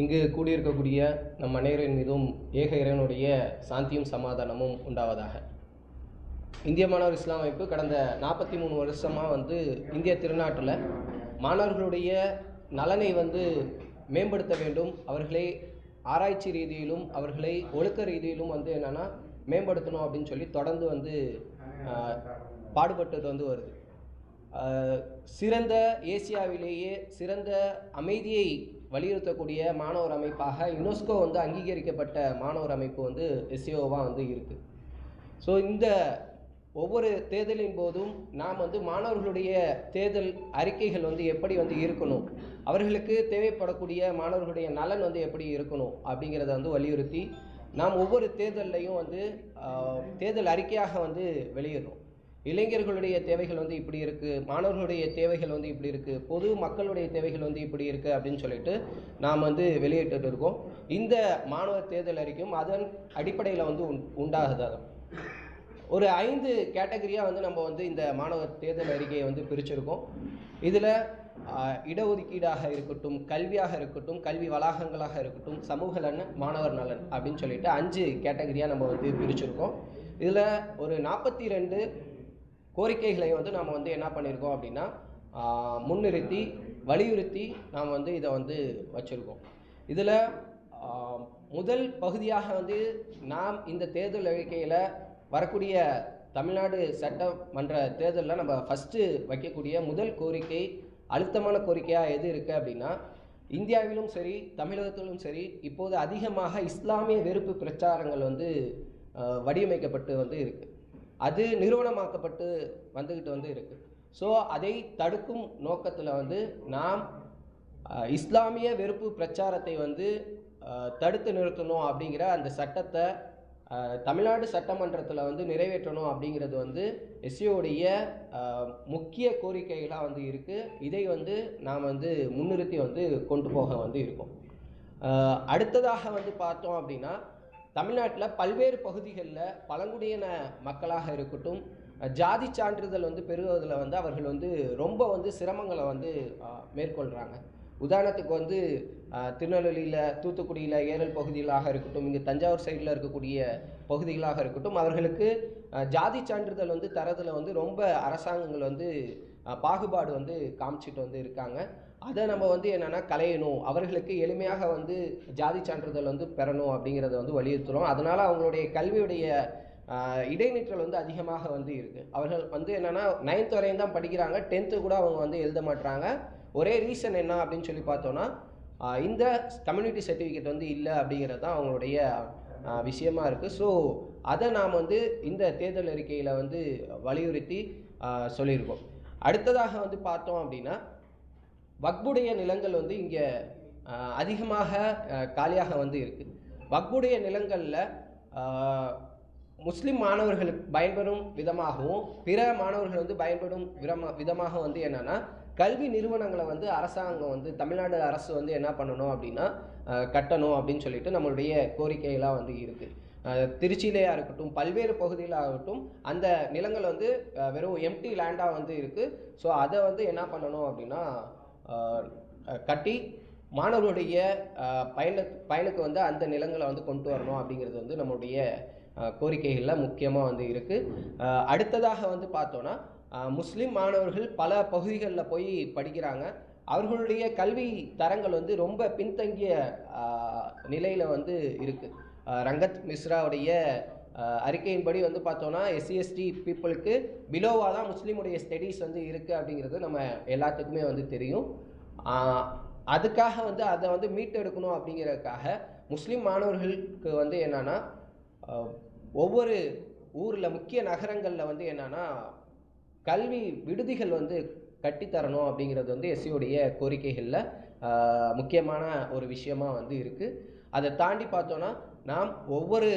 இங்கு கூடியிருக்கக்கூடிய நம் அனைவரின் மீதும் ஏக இறைவனுடைய சாந்தியும் சமாதானமும் உண்டாவதாக. இந்திய மாணவர் இஸ்லாம் அமைப்பு கடந்த நாற்பத்தி மூணு வருஷமாக வந்து இந்திய திருநாட்டில் மாணவர்களுடைய நலனை வந்து மேம்படுத்த வேண்டும். அவர்களை ஆராய்ச்சி ரீதியிலும் அவர்களை ஒழுக்க ரீதியிலும் வந்து என்னென்னா மேம்படுத்தணும் அப்படின்னு சொல்லி தொடர்ந்து வந்து பாடுபட்டது வந்து வருது. சிறந்த ஏசியாவிலேயே சிறந்த அமைதியை வலியுறுத்தக்கூடிய மாணவர் அமைப்பாக யுனெஸ்கோ வந்து அங்கீகரிக்கப்பட்ட மாணவர் அமைப்பு வந்து எஸ்சிஓவாக வந்து இருக்குது ஸோ இந்த ஒவ்வொரு தேர்தலின் போதும் நாம் வந்து மாணவர்களுடைய தேர்தல் அறிக்கைகள் வந்து எப்படி வந்து இருக்கணும் அவர்களுக்கு தேவைப்படக்கூடிய மாணவர்களுடைய நலன் வந்து எப்படி இருக்கணும் அப்படிங்கிறத வந்து வலியுறுத்தி நாம் ஒவ்வொரு தேர்தல்லையும் வந்து தேர்தல் அறிக்கையாக வந்து வெளியிடணும். இளைஞர்களுடைய தேவைகள் வந்து இப்படி இருக்குது மாணவர்களுடைய தேவைகள் வந்து இப்படி இருக்குது பொது மக்களுடைய தேவைகள் வந்து இப்படி இருக்குது அப்படின்னு சொல்லிட்டு நாம் வந்து வெளியிட்டு இருக்கோம். இந்த மாணவர் தேர்தல் அறிக்கையும் அதன் அடிப்படையில் வந்து உண் உண்டாகுது ஒரு ஐந்து கேட்டகரியாக வந்து நம்ம வந்து இந்த மாணவர் தேர்தல் அறிக்கையை வந்து பிரிச்சிருக்கோம். இதில் இடஒதுக்கீடாக இருக்கட்டும் கல்வியாக இருக்கட்டும் கல்வி வளாகங்களாக இருக்கட்டும் சமூக நலன் மாணவர் நலன் அப்படின்னு சொல்லிட்டு அஞ்சு கேட்டகரியாக நம்ம வந்து பிரிச்சிருக்கோம். இதில் ஒரு நாற்பத்தி ரெண்டு கோரிக்கைகளை வந்து நாம் வந்து என்ன பண்ணியிருக்கோம் அப்படின்னா முன்னிறுத்தி வலியுறுத்தி நாம் வந்து இதை வந்து வச்சுருக்கோம். இதில் முதல் பகுதியாக வந்து நாம் இந்த தேர்தல் அறிக்கையில் வரக்கூடிய தமிழ்நாடு சட்டமன்ற தேர்தலில் நம்ம ஃபஸ்ட்டு வைக்கக்கூடிய முதல் கோரிக்கை அழுத்தமான கோரிக்கையாக எது இருக்குது அப்படின்னா இந்தியாவிலும் சரி தமிழகத்திலும் சரி இப்போது அதிகமாக இஸ்லாமிய வெறுப்பு பிரச்சாரங்கள் வந்து வடிவமைக்கப்பட்டு வந்து இருக்குது அது நிறுவனமாக்கப்பட்டு வந்துக்கிட்டு வந்து இருக்குது ஸோ அதை தடுக்கும் நோக்கத்தில் வந்து நாம் இஸ்லாமிய வெறுப்பு பிரச்சாரத்தை வந்து தடுத்து நிறுத்தணும் அப்படிங்கிற அந்த சட்டத்தை தமிழ்நாடு சட்டமன்றத்தில் வந்து நிறைவேற்றணும் அப்படிங்கிறது வந்து எஸ்சியோடைய முக்கிய கோரிக்கைகளாக வந்து இருக்குது இதை வந்து நாம் வந்து முன்னிறுத்தி வந்து கொண்டு போக வந்து இருக்கோம். அடுத்ததாக வந்து பார்த்தோம் அப்படின்னா தமிழ்நாட்டில் பல்வேறு பகுதிகளில் பழங்குடியின மக்களாக இருக்கட்டும் ஜாதி சான்றிதழ் வந்து பெறுவதில் வந்து அவர்கள் வந்து ரொம்ப வந்து சிரமங்களை வந்து மேற்கொள்கிறாங்க உதாரணத்துக்கு வந்து திருநெல்வேலியில் தூத்துக்குடியில் ஏரல் பகுதிகளாக இருக்கட்டும் இங்கே தஞ்சாவூர் சைடில் இருக்கக்கூடிய பகுதிகளாக இருக்கட்டும் அவர்களுக்கு ஜாதி சான்றிதழ் வந்து தரதில் வந்து ரொம்ப அரசாங்கங்கள் வந்து பாகுபாடு வந்து காமிச்சிட்டு வந்து இருக்காங்க. அதை நம்ம வந்து என்னென்னா கலையணும் அவர்களுக்கு எளிமையாக வந்து ஜாதி சான்றிதழ் வந்து பெறணும் அப்படிங்கிறத வந்து வலியுறுத்துகிறோம் அதனால் அவங்களுடைய கல்வியுடைய இடைநிற்றல் வந்து அதிகமாக வந்து இருக்குது அவர்கள் வந்து என்னென்னா நைன்த் வரையும் தான் படிக்கிறாங்க. டென்த்து கூட அவங்க வந்து எழுத மாட்டுறாங்க ஒரே ரீசன் என்ன அப்படின்னு சொல்லி பார்த்தோன்னா இந்த கம்யூனிட்டி சர்டிஃபிகேட் வந்து இல்லை அப்படிங்கிறது தான் அவங்களுடைய விஷயமா இருக்குது ஸோ அதை நாம் வந்து இந்த தேர்தல் அறிக்கையில் வந்து வலியுறுத்தி சொல்லியிருக்கோம். அடுத்ததாக வந்து பார்த்தோம் அப்படின்னா வக்புடைய நிலங்கள் வந்து இங்கே அதிகமாக காலியாக வந்து இருக்குது வக்புடைய நிலங்களில் முஸ்லீம் மாணவர்களுக்கு பயன்பெறும் விதமாகவும் பிற மாணவர்கள் வந்து பயன்படும் விதமா விதமாக வந்து என்னென்னா கல்வி நிறுவனங்களை வந்து அரசாங்கம் வந்து தமிழ்நாடு அரசு வந்து என்ன பண்ணணும் அப்படின்னா கட்டணும் அப்படின்னு சொல்லிட்டு நம்மளுடைய கோரிக்கையெல்லாம் வந்து இருக்குது திருச்சியிலேயா இருக்கட்டும் பல்வேறு பகுதியிலாகட்டும் அந்த நிலங்கள் வந்து வெறும் எம்டி லேண்டாக வந்து இருக்குது ஸோ அதை வந்து என்ன பண்ணணும் அப்படின்னா கட்டி மாணவர்களுடைய பயண பயனுக்கு வந்து அந்த நிலங்களை வந்து கொண்டு வரணும் அப்படிங்கிறது வந்து நம்மளுடைய கோரிக்கைகளில் முக்கியமாக வந்து இருக்குது அடுத்ததாக வந்து பார்த்தோன்னா முஸ்லீம் மாணவர்கள் பல பகுதிகளில் போய் படிக்கிறாங்க. அவர்களுடைய கல்வி தரங்கள் வந்து ரொம்ப பின்தங்கிய நிலையில் வந்து இருக்குது ரங்கத் மிஸ்ராவுடைய அறிக்கையின்படி வந்து பார்த்தோன்னா எஸ்சி எஸ்டி பீப்புளுக்கு பிலோவாக தான் முஸ்லீமுடைய ஸ்டடீஸ் வந்து இருக்குது அப்படிங்கிறது நம்ம எல்லாத்துக்குமே வந்து தெரியும். அதுக்காக வந்து அதை வந்து மீட்டெடுக்கணும் அப்படிங்கிறதுக்காக முஸ்லீம் மாணவர்களுக்கு வந்து என்னன்னா ஒவ்வொரு ஊரில் முக்கிய நகரங்களில் வந்து என்னன்னா கல்வி விடுதிகள் வந்து கட்டித்தரணும் அப்படிங்கிறது வந்து எஸ்சியோடைய கோரிக்கைகளில் முக்கியமான ஒரு விஷயமா வந்து இருக்குது அதை தாண்டி பார்த்தோன்னா நாம் ஒவ்வொரு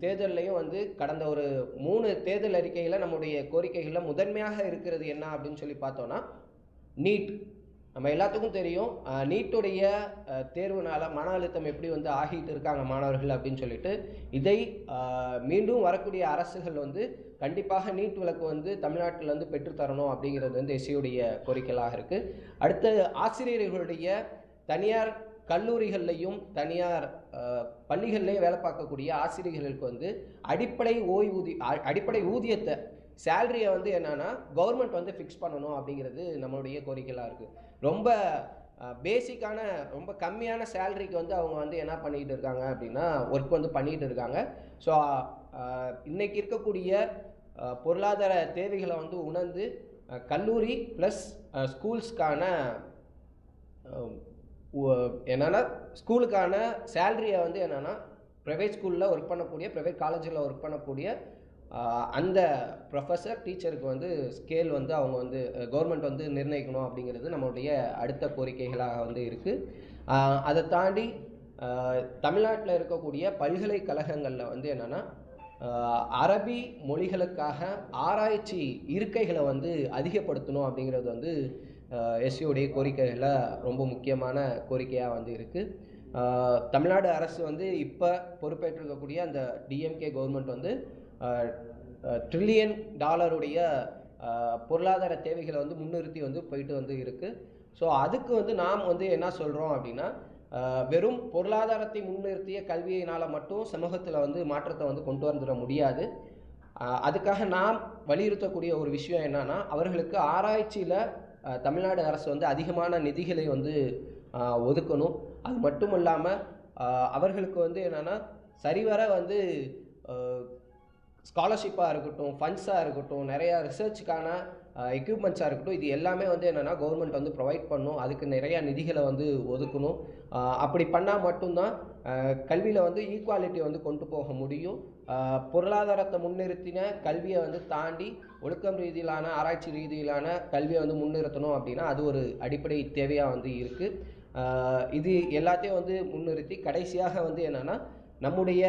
தேர்தல்லையும் வந்து கடந்த ஒரு மூணு தேர்தல் அறிக்கையில் நம்முடைய கோரிக்கைகளில் முதன்மையாக இருக்கிறது என்ன அப்படின்னு சொல்லி பார்த்தோன்னா நீட். நம்ம எல்லாத்துக்கும் தெரியும் நீட்டுடைய தேர்வுனால் மன அழுத்தம் எப்படி வந்து ஆகிட்டு இருக்காங்க மாணவர்கள் அப்படின்னு சொல்லிட்டு இதை மீண்டும் வரக்கூடிய அரசுகள் வந்து கண்டிப்பாக நீட் விளக்கு வந்து தமிழ்நாட்டில் வந்து பெற்றுத்தரணும் அப்படிங்கிறது வந்து எஸ்சியுடைய கோரிக்கையாக இருக்குது அடுத்து ஆசிரியர்களுடைய தனியார் கல்லூரிகள்லையும் தனியார் பள்ளிகள்லேயும் வேலை பார்க்கக்கூடிய ஆசிரியர்களுக்கு வந்து அடிப்படை ஓய்வூதி அடிப்படை ஊதியத்தை சேலரியை வந்து என்னன்னா கவர்மெண்ட் வந்து ஃபிக்ஸ் பண்ணணும் அப்படிங்கிறது நம்மளுடைய கோரிக்கையாக இருக்குது ரொம்ப பேசிக்கான ரொம்ப கம்மியான சேலரிக்கு வந்து அவங்க வந்து என்ன பண்ணிக்கிட்டு இருக்காங்க அப்படின்னா ஒர்க் வந்து பண்ணிகிட்டு இருக்காங்க. ஸோ இன்றைக்கி இருக்கக்கூடிய பொருளாதார தேவைகளை வந்து உணர்ந்து கல்லூரி ப்ளஸ் ஸ்கூல்ஸ்க்கான என்னென்னா ஸ்கூலுக்கான சேல்ரியை வந்து என்னென்னா ப்ரைவேட் ஸ்கூலில் ஒர்க் பண்ணக்கூடிய ப்ரைவேட் காலேஜில் ஒர்க் பண்ணக்கூடிய அந்த ப்ரொஃபஸர் டீச்சருக்கு வந்து ஸ்கேல் வந்து அவங்க வந்து கவர்மெண்ட் வந்து நிர்ணயிக்கணும் அப்படிங்கிறது நம்மளுடைய அடுத்த கோரிக்கைகளாக வந்து இருக்குது அதை தாண்டி தமிழ்நாட்டில் இருக்கக்கூடிய பல்கலைக்கழகங்களில் வந்து என்னென்னா அரபி மொழிகளுக்காக ஆராய்ச்சி இருக்கைகளை வந்து அதிகப்படுத்தணும் அப்படிங்கிறது வந்து எஸ்சியோடைய கோரிக்கைகளில் ரொம்ப முக்கியமான கோரிக்கையாக வந்து இருக்குது தமிழ்நாடு அரசு வந்து இப்போ பொறுப்பேற்றிருக்கக்கூடிய அந்த டிஎம்கே கவர்மெண்ட் வந்து ட்ரில்லியன் டாலருடைய பொருளாதார தேவைகளை வந்து முன்னிறுத்தி வந்து போயிட்டு வந்து இருக்குது ஸோ அதுக்கு வந்து நாம் வந்து என்ன சொல்கிறோம் அப்படின்னா வெறும் பொருளாதாரத்தை முன்னிறுத்திய கல்வியினால் மட்டும் சமூகத்தில் வந்து மாற்றத்தை வந்து கொண்டு வந்துட முடியாது. அதுக்காக நாம் வலியுறுத்தக்கூடிய ஒரு விஷயம் என்னன்னா அவர்களுக்கு ஆராய்ச்சியில் தமிழ்நாடு அரசு வந்து அதிகமான நிதிகளை வந்து ஒதுக்கணும். அது மட்டும் இல்லாமல் அவர்களுக்கு வந்து என்னென்னா சரிவர வந்து ஸ்காலர்ஷிப்பாக இருக்கட்டும் ஃபண்ட்ஸாக இருக்கட்டும் நிறையா ரிசர்ச்சுக்கான எக்யூப்மெண்ட்ஸாக இருக்கட்டும் இது எல்லாமே வந்து என்னென்னா கவர்மெண்ட் வந்து ப்ரொவைட் பண்ணும். அதுக்கு நிறையா நிதிகளை வந்து ஒதுக்கணும். அப்படி பண்ணால் மட்டும்தான் கல்வியில் வந்து ஈக்குவாலிட்டி வந்து கொண்டு போக முடியும். பொருளாதாரத்தை முன்னிறுத்தின கல்வியை வந்து தாண்டி ஒழுக்கம் ரீதியிலான ஆராய்ச்சி ரீதியிலான கல்வியை வந்து முன்னிறுத்தணும் அப்படின்னா அது ஒரு அடிப்படை தேவையாக வந்து இருக்குது இது எல்லாத்தையும் வந்து முன்னிறுத்தி கடைசியாக வந்து என்னென்னா நம்முடைய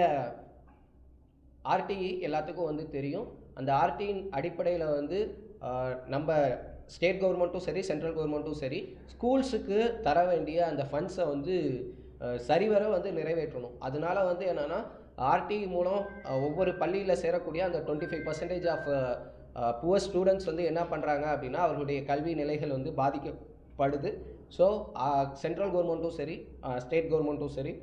ஆர்டிஇ எல்லாத்துக்கும் வந்து தெரியும். அந்த ஆர்டியின் அடிப்படையில் வந்து நம்ம ஸ்டேட் கவர்மெண்ட்டும் சரி சென்ட்ரல் கவர்மெண்ட்டும் சரி ஸ்கூல்ஸுக்கு தர வேண்டிய அந்த ஃபண்ட்ஸை வந்து சரிவர வந்து நிறைவேற்றணும். அதனால வந்து என்னென்னா ஆர்டி மூலம் ஒவ்வொரு பள்ளியில் சேரக்கூடிய அந்த twenty five percentage of poor students வந்து என்ன பண்ணுறாங்க அப்படின்னா அவர்களுடைய கல்வி நிலைகள் வந்து பாதிக்கப்படுது. ஸோ சென்ட்ரல் கவர்மெண்ட்டும் சரி ஸ்டேட் கவர்மெண்ட்டும் சரி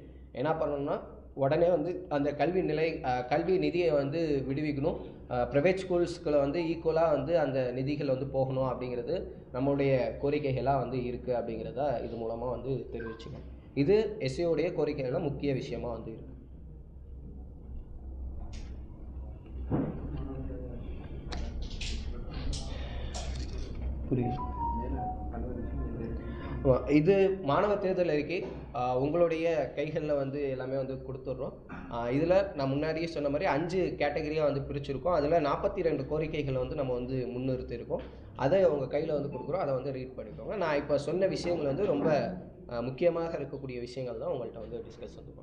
என்ன பண்ணணும்னா உடனே வந்து அந்த கல்வி நிலை கல்வி நிதியை வந்து விடுவிக்கணும். ப்ரைவேட் ஸ்கூல்ஸ்களை வந்து ஈக்குவலாக வந்து அந்த நிதிகள் வந்து போகணும் அப்படிங்கிறது நம்மளுடைய கோரிக்கைகளாக வந்து இருக்குது அப்படிங்கிறத இது மூலமாக வந்து தெரிவிச்சுக்கணும். இது எஸ்சியோடைய கோரிக்கைகளில் முக்கிய விஷயமாக வந்து இருக்கு. புரியுது. இது மாணவர் தேர்தல் அறிக்கை. உங்களுடைய கைகளில் வந்து எல்லாமே வந்து கொடுத்துட்றோம். இதில் நான் முன்னாடியே சொன்ன மாதிரி அஞ்சு கேட்டகரியாக வந்து பிரிச்சுருக்கோம். அதில் நாற்பத்தி ரெண்டு கோரிக்கைகளை வந்து நம்ம வந்து முன்னிறுத்திருக்கோம் அதை உங்கள் கையில் வந்து கொடுக்குறோம். அதை வந்து ரீட் பண்ணிக்கோங்க. நான் இப்போ சொன்ன விஷயங்கள் வந்து ரொம்ப முக்கியமாக இருக்கக்கூடிய விஷயங்கள் தான் உங்கள்கிட்ட வந்து டிஸ்கஸ் வந்து